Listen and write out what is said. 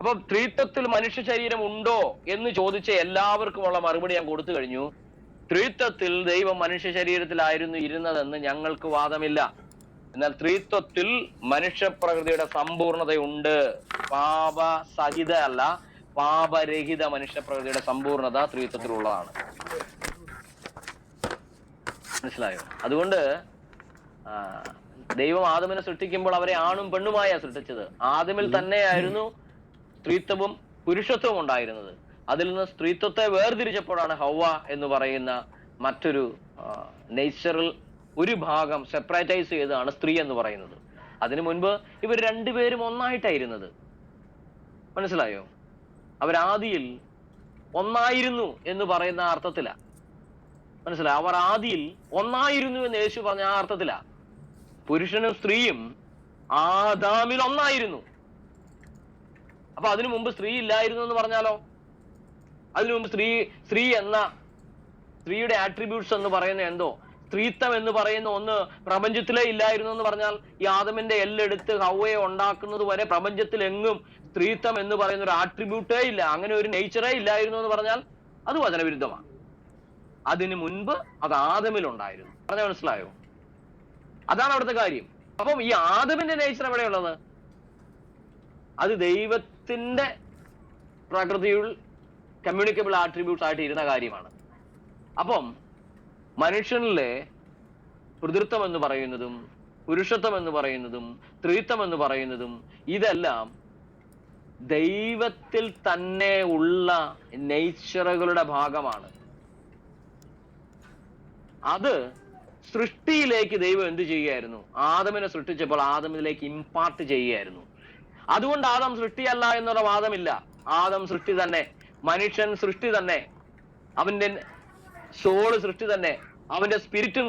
അപ്പൊ ത്രിത്വത്തിൽ മനുഷ്യ ശരീരം ഉണ്ടോ എന്ന് ചോദിച്ച എല്ലാവർക്കുമുള്ള മറുപടി ഞാൻ കൊടുത്തു കഴിഞ്ഞു. ത്രിത്വത്തിൽ ദൈവം മനുഷ്യ ശരീരത്തിലായിരുന്നു ഇരുന്നതെന്ന് ഞങ്ങൾക്ക് വാദമില്ല. എന്നാൽ ത്രിത്വത്തിൽ മനുഷ്യപ്രകൃതിയുടെ സമ്പൂർണതയുണ്ട്. പാപ സഹിത അല്ല പാപരഹിത മനുഷ്യപ്രകൃതിയുടെ സമ്പൂർണത ത്രിത്വത്തിലുള്ളതാണ്. മനസ്സിലായോ? അതുകൊണ്ട് ദൈവം ആദമിനെ സൃഷ്ടിക്കുമ്പോൾ അവരെ ആണും പെണ്ണുമായ സൃഷ്ടിച്ചത്. ആദമിൽ തന്നെയായിരുന്നു സ്ത്രീത്വവും പുരുഷത്വവും ഉണ്ടായിരുന്നത്. അതിൽ നിന്ന് സ്ത്രീത്വത്തെ വേർതിരിച്ചപ്പോഴാണ് ഹൗവ എന്ന് പറയുന്ന മറ്റൊരു നേച്ചറിൽ ഒരു ഭാഗം സെപ്പറേറ്റൈസ് ചെയ്താണ് സ്ത്രീ എന്ന് പറയുന്നത്. അതിനു മുൻപ് ഇവർ രണ്ടുപേരും ഒന്നായിട്ടായിരുന്നത്. മനസ്സിലായോ? അവരാദിയിൽ ഒന്നായിരുന്നു എന്ന് പറയുന്ന അർത്ഥത്തില. മനസ്സിലായോ? അവർ ആദിയിൽ ഒന്നായിരുന്നു എന്ന് യേശു പറഞ്ഞ ആ അർത്ഥത്തില. പുരുഷനും സ്ത്രീയും ആദാമിൽ ഒന്നായിരുന്നു. അപ്പൊ അതിനു മുമ്പ് സ്ത്രീ ഇല്ലായിരുന്നു എന്ന് പറഞ്ഞാലോ? അതിനു മുമ്പ് സ്ത്രീ സ്ത്രീ എന്ന സ്ത്രീയുടെ ആട്രിബ്യൂട്ട്സ് എന്ന് പറയുന്ന എന്തോ? സ്ത്രീത്വം എന്ന് പറയുന്ന ഒന്ന് പ്രപഞ്ചത്തിലേ ഇല്ലായിരുന്നു എന്ന് പറഞ്ഞാൽ ഈ ആദമിന്റെ എല്ലെടുത്ത് ഹൗവയെ ഉണ്ടാക്കുന്നത് വരെ പ്രപഞ്ചത്തിൽ എങ്ങും സ്ത്രീത്വം എന്ന് പറയുന്ന ഒരു ആട്രിബ്യൂട്ടേ ഇല്ല. അങ്ങനെ ഒരു നേച്ചറേ ഇല്ലായിരുന്നു എന്ന് പറഞ്ഞാൽ അത് വചനവിരുദ്ധമാണ്. അതിനു മുൻപ് അത് ആദമിൽ ഉണ്ടായിരുന്നു പറഞ്ഞ മനസ്സിലായോ? അതാണ് അവിടുത്തെ കാര്യം. അപ്പം ഈ ആദമിന്റെ നേച്ചർ എവിടെയുള്ളത്? അത് ദൈവത്തിന്റെ പ്രകൃതിയിൽ കമ്മ്യൂണിക്കബിൾ ആട്രിബ്യൂട്ട് ആയിട്ട് ഇരുന്ന കാര്യമാണ്. അപ്പം മനുഷ്യനിലെ പിതൃത്വം എന്ന് പറയുന്നതും പുരുഷത്വം എന്ന് പറയുന്നതും സ്ത്രീത്വം എന്ന് പറയുന്നതും ഇതെല്ലാം ദൈവത്തിൽ തന്നെ ഉള്ള നേച്ചറുകളുടെ ഭാഗമാണ്. അത് സൃഷ്ടിയിലേക്ക് ദൈവം എന്ത് ചെയ്യുകയായിരുന്നു? ആദമിനെ സൃഷ്ടിച്ചപ്പോൾ ആദമിലേക്ക് ഇമ്പാർട്ട് ചെയ്യുകയായിരുന്നു. അതുകൊണ്ട് ആദം സൃഷ്ടിയല്ല എന്നുള്ള വാദമില്ല. ആദം സൃഷ്ടി തന്നെ മനുഷ്യൻ സൃഷ്ടി തന്നെ അവന്റെ സോൾ സൃഷ്ടി തന്നെ അവന്റെ സ്പിരിറ്റും